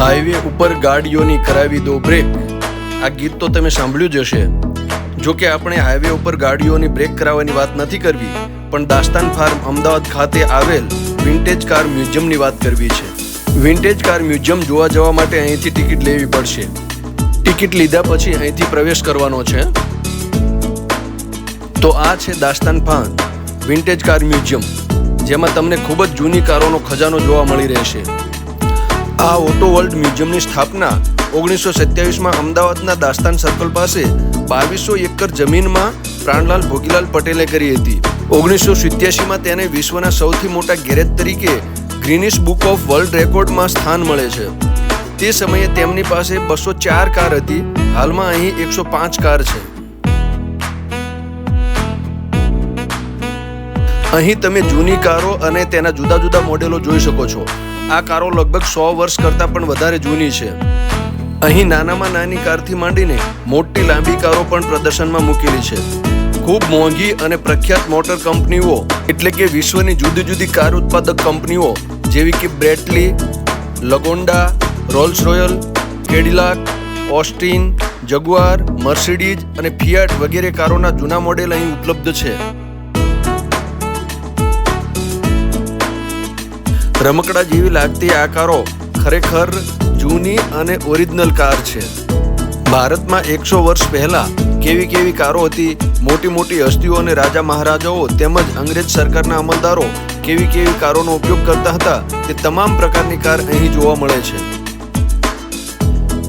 Highway ઉપર ગાડીઓની કરાવી દો બ્રેક. આ ગીત તો તમે સાંભળ્યું જ હશે. જો કે આપણે હાઈવે ઉપર ગાડીઓની બ્રેક કરાવવાની વાત નથી કરવી, પણ દાસ્તાન ફાર્મ અમદાવાદ ખાતે આવેલ વિન્ટેજ કાર મ્યુઝિયમની વાત કરવી છે. વિન્ટેજ કાર મ્યુઝિયમ જોવા જવા માટે અહીંથી ટિકિટ લેવી પડશે. ટિકિટ લીધા પછી અહીંથી પ્રવેશ કરવાનો છે. તો આ છે Dastan farm, vintage car museum, જેમાં તમને ખૂબ જ જૂની કારોનો ખજાનો જોવા મળી રહેશે. આ ઓટો વર્લ્ડ મ્યુઝિયમની સ્થાપના ઓગણીસો સત્યાવીસમાં અમદાવાદના દાસ્તાન સર્કલ પાસે બાવીસો એકર જમીનમાં પ્રાણલાલ ભોગીલાલ પટેલે કરી હતી. ઓગણીસો સિત્યાસીમાં તેને વિશ્વના સૌથી મોટા ગેરેજ તરીકે ગ્રીનિશ બુક ઓફ વર્લ્ડ રેકોર્ડમાં સ્થાન મળે છે. તે સમયે તેમની પાસે બસો ચાર કાર હતી. હાલમાં અહીં એકસો પાંચ કાર છે. અહીં તમે જૂની કારો અને તેના જુદા જુદા મોડેલો જોઈ શકો છો. આ કારો લગભગ સો વર્ષ કરતાં પણ વધારે જૂની છે. અહીં નાનામાં નાની કારથી માંડીને મોટી લાંબી કારો પણ પ્રદર્શનમાં મૂકેલી છે. ખૂબ મોંઘી અને પ્રખ્યાત મોટર કંપનીઓ એટલે કે વિશ્વની જુદી જુદી કાર ઉત્પાદક કંપનીઓ જેવી કે Bentley Lagonda Rolls royal Cadillac Austin Jaguar Mercedes અને ફિયાટ વગેરે કારોના જૂના મોડેલ અહીં ઉપલબ્ધ છે. રમકડા જેવી લાગતી આ કારો ખરેખર જૂની અને ઓરિજિનલ કાર છે. ભારતમાં એકસો વર્ષ પહેલા કેવી કેવી કારો હતી, મોટી મોટી હસ્તીઓ અને રાજા મહારાજાઓ તેમજ અંગ્રેજ સરકારના અમલદારો કેવી કેવી કારોનો ઉપયોગ કરતા હતા, તે તમામ પ્રકારની કાર અહીં જોવા મળે છે.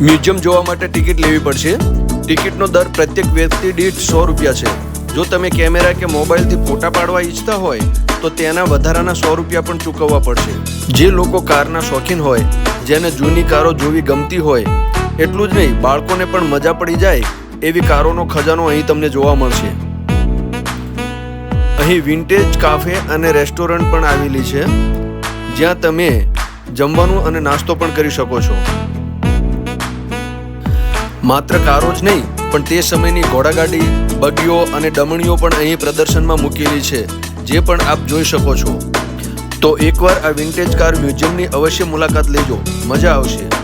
મ્યુઝિયમ જોવા માટે ટિકિટ લેવી પડશે. ટિકિટનો દર પ્રત્યેક વ્યક્તિ દીઠ સો રૂપિયા છે. જો તમે કેમેરા કે મોબાઈલથી ફોટા પાડવા ઈચ્છતા હોય, તો તેના વધારાના સો રૂપિયા પણ ચૂકવવા પડશે. જે લોકો કારના શોખીન હોય, જેને જૂની કારો જોવી ગમતી હોય, એટલું જ નહીં, બાળકોને પણ મજા પડી જાય એવી કારોનો ખજાનો અહીં તમને જોવા મળશે. અહીં વિન્ટેજ કાફે અને રેસ્ટોરન્ટ પણ આવેલી છે, જ્યાં તમે જમવાનું અને નાસ્તો પણ કરી શકો છો. માત્ર કારો જ નહીં, પણ તે સમયની ઘોડાગાડી બગીઓ અને ડમણીઓ પણ અહીં પ્રદર્શનમાં મૂકેલી છે, જે પણ આપ જોઈ શકો છો. તો એકવાર આ વિન્ટેજ કાર મ્યુઝિયમની અવશ્ય મુલાકાત લેજો. મજા આવશે.